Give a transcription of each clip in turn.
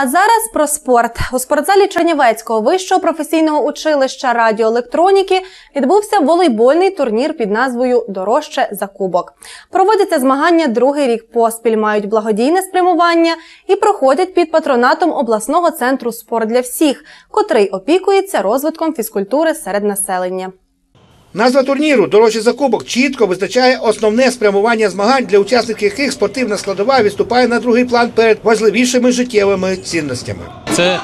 А зараз про спорт у спортзалі Чернівецького вищого професійного училища радіоелектроніки відбувся волейбольний турнір під назвою Дорожче за кубок. Проводяться змагання другий рік поспіль, мають благодійне спрямування і проходять під патронатом обласного центру спорт для всіх, котрий опікується розвитком фізкультури серед населення. Назва турніру Дорожчий закубок чітко визначає основне спрямування змагань, для учасників яких спортивна складова відступає на другий план перед важливішими життєвими цінностями. Це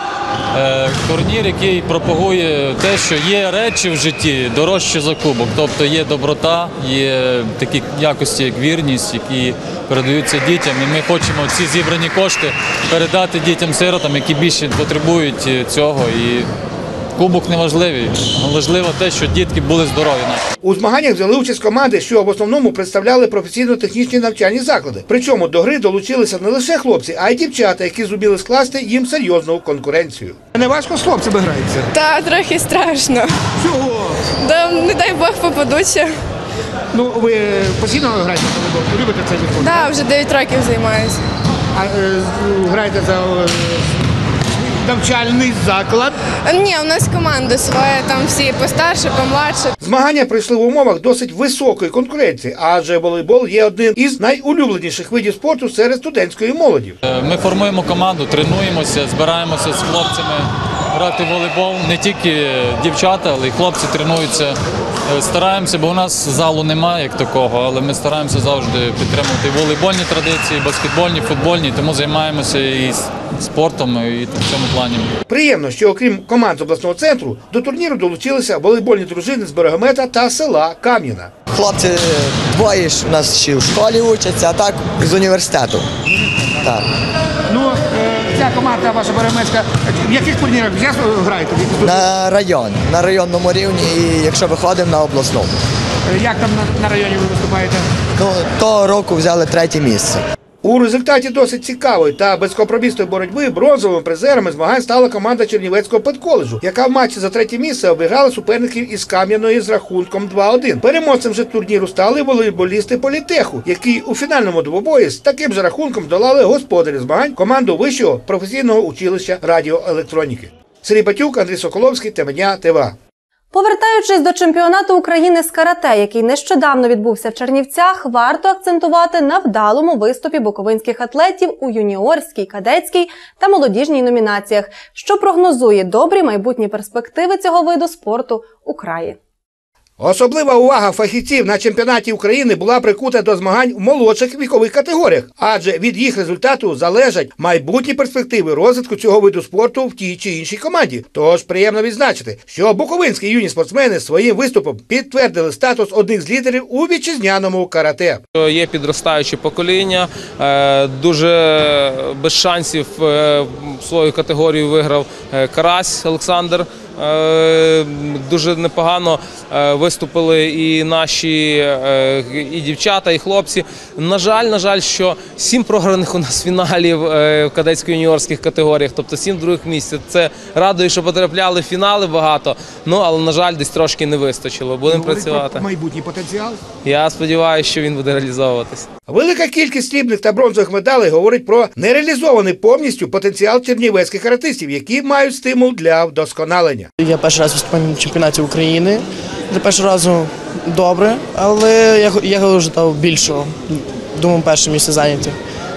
е, турнір, який пропагує те, що є речі в житті дорожче за кубок. Тобто є доброта, є такі якості, як вірність, які передаються дітям. І ми хочемо ці зібрані кошти передати дітям-сиротам, які більше потребують е, цього. І кубок не важливий. Важливо те, що дітки були здорові. У змаганнях взяли участь команди, що в основному представляли професійно-технічні навчальні заклади. Причому до гри долучилися не лише хлопці, а й дівчата, які зуміли скласти їм серйозну конкуренцію. Не важко з хлопцями грається. Та трохи страшно. Чого? Да, не дай Бог попадуться. Ну ви постійно граєте на волейбол? Любите цей спорту? Да, вже 9 років займаюся. А е, граєте за е, навчальний заклад. Ні, у нас команда своя, там всі постарше, помладше. Змагання пройшли в умовах досить високої конкуренції, адже волейбол є одним із найулюбленіших видів спорту серед студентської молоді. Е, Ми формуємо команду, тренуємося, збираємося з хлопцями грати в волейбол. Не тільки дівчата, але й хлопці тренуються. Е, Стараємося, бо у нас залу немає як такого, але ми стараємося завжди підтримувати волейбольні традиції, баскетбольні, футбольні, тому займаємося і спортом, і в цьому плані. Приємно, що окрім команд з обласного центру до турніру долучилися волейбольні дружини з Берегомета та села Кам'яна. Хлопці двоє ж у нас ще в школі учаться, а так з університету. Так. Ну ця команда ваша Беремецька, в яких турнірах часто граєте? На район, на районному рівні, і якщо виходимо на обласному. Як там на районі ви виступаєте? Ну, того року взяли третє місце. У результаті досить цікавої та безкомпромісної боротьби бронзовими призерами змагань стала команда Чернівецького педколеджу, яка в матчі за третє місце обіграла суперників із Кам'яної з рахунком 2-1. Переможцем же турніру стали волейболісти політеху, які у фінальному двобої з таким же рахунком долали господарів змагань команду вищого професійного училища радіоелектроніки. Сергій Батюк, Андрій Соколовський, Теменя, ТВА. Повертаючись до чемпіонату України з карате, який нещодавно відбувся в Чернівцях, варто акцентувати на вдалому виступі буковинських атлетів у юніорській, кадетській та молодіжній номінаціях, що прогнозує добрі майбутні перспективи цього виду спорту у краї. Особлива увага фахівців на чемпіонаті України була прикута до змагань в молодших вікових категоріях, адже від їх результату залежать майбутні перспективи розвитку цього виду спорту в тій чи іншій команді. Тож приємно відзначити, що буковинські юні спортсмени своїм виступом підтвердили статус одних з лідерів у вітчизняному карате. Є підростаюче покоління, е, дуже без шансів е, свою категорію виграв е, Карась Олександр. Е, Дуже непогано е, виступили і наші е, і дівчата, і хлопці. На жаль, на жаль, що сім програних у нас фіналів в кадетсько-юніорських категоріях, тобто сім других місць. Це радує, що потрапляли в фінали багато. Ну але на жаль, десь трошки не вистачило. Будемо працювати. майбутній потенціал. Я сподіваюся, що він буде реалізовуватись. Велика кількість срібних та бронзових медалей говорить про нереалізований повністю потенціал чернівецьких каратистів, які мають стимул для вдосконалення. Я перший раз виступаю на чемпіонаті України. Для першого разу добре, але я, я ожидав більшого. Думав, перше місце зайняти.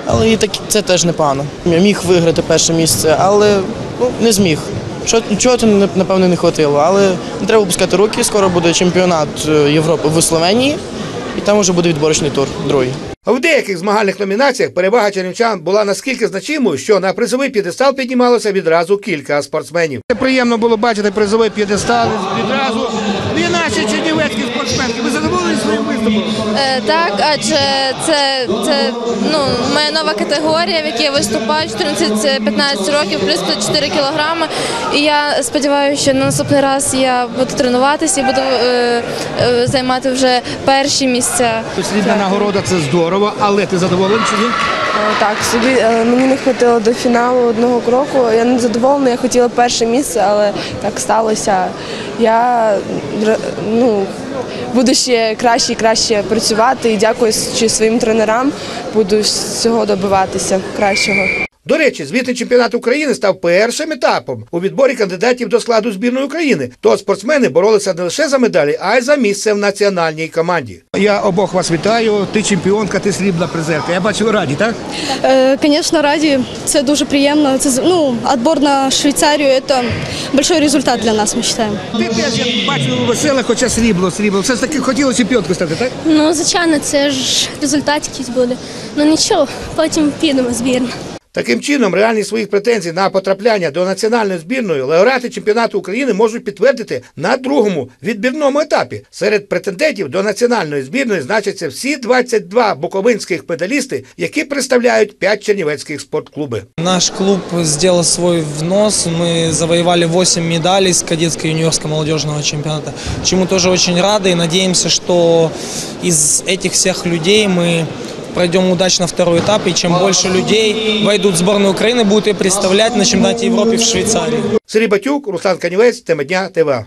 Але і так, це теж непогано. Я міг виграти перше місце, але ну, не зміг. Що, чого то напевно не хватило. Але не треба опускати руки. Скоро буде чемпіонат е, Європи в Словенії, і там вже буде відборочний тур, другий. В деяких змагальних номінаціях перевага чернівчан була наскільки значимою, що на призовий п'єдестал піднімалося відразу кілька спортсменів. Приємно було бачити призовий п'єдестал відразу. Дві наші спортсменки. Ви задоволені своїм виступом? Е, Так, адже це, це ну, моя нова категорія, в якій я виступаю 14-15 років, плюс 4 кілограми. І я сподіваюся, що на наступний раз я буду тренуватися і буду е, е, займати вже перші місця. Слідна нагорода це здорово, але ти задоволений чи ні? Так, собі е, мені не хватило до фіналу одного кроку. Я не задоволена, я хотіла перше місце, але так сталося. Я ну, буду ще краще і краще працювати і дякую своїм тренерам, буду цього добиватися кращого. До речі, звітний чемпіонат України став першим етапом у відборі кандидатів до складу збірної України. То спортсмени боролися не лише за медалі, а й за місце в національній команді. Я обох вас вітаю. Ти чемпіонка, ти срібна призерка. Я бачу раді, так? Звісно, раді. Це дуже приємно. Це ну, відбор на Швейцарію це великий результат для нас, ми вважаємо. Ти теж я бачу весела, хоча срібло, срібло. Все ж таки хотіла чемпіонкою стати, так? Ну, звичайно, це ж результат якийсь буде. Ну нічого, потім підемо збірно. Таким чином, реальність своїх претензій на потрапляння до національної збірної лауреати чемпіонату України можуть підтвердити на другому відбірному етапі. Серед претендентів до національної збірної значаться всі 22 буковинських медалісти, які представляють 5 чернівецьких спортклуби. Наш клуб сделал свой внос. Мы завоевали 8 медалей с кадетского и юниорского молодежного чемпионата, чему тоже очень рады и надеемся, что из этих всех людей мы пройдем удачно второй этап, и чем больше людей войдут в сборную Украины, будут ее представлять на чемпионате Европы в Швейцарии. Сергій Батюк, Руслан Канівець, тема дня ТВА.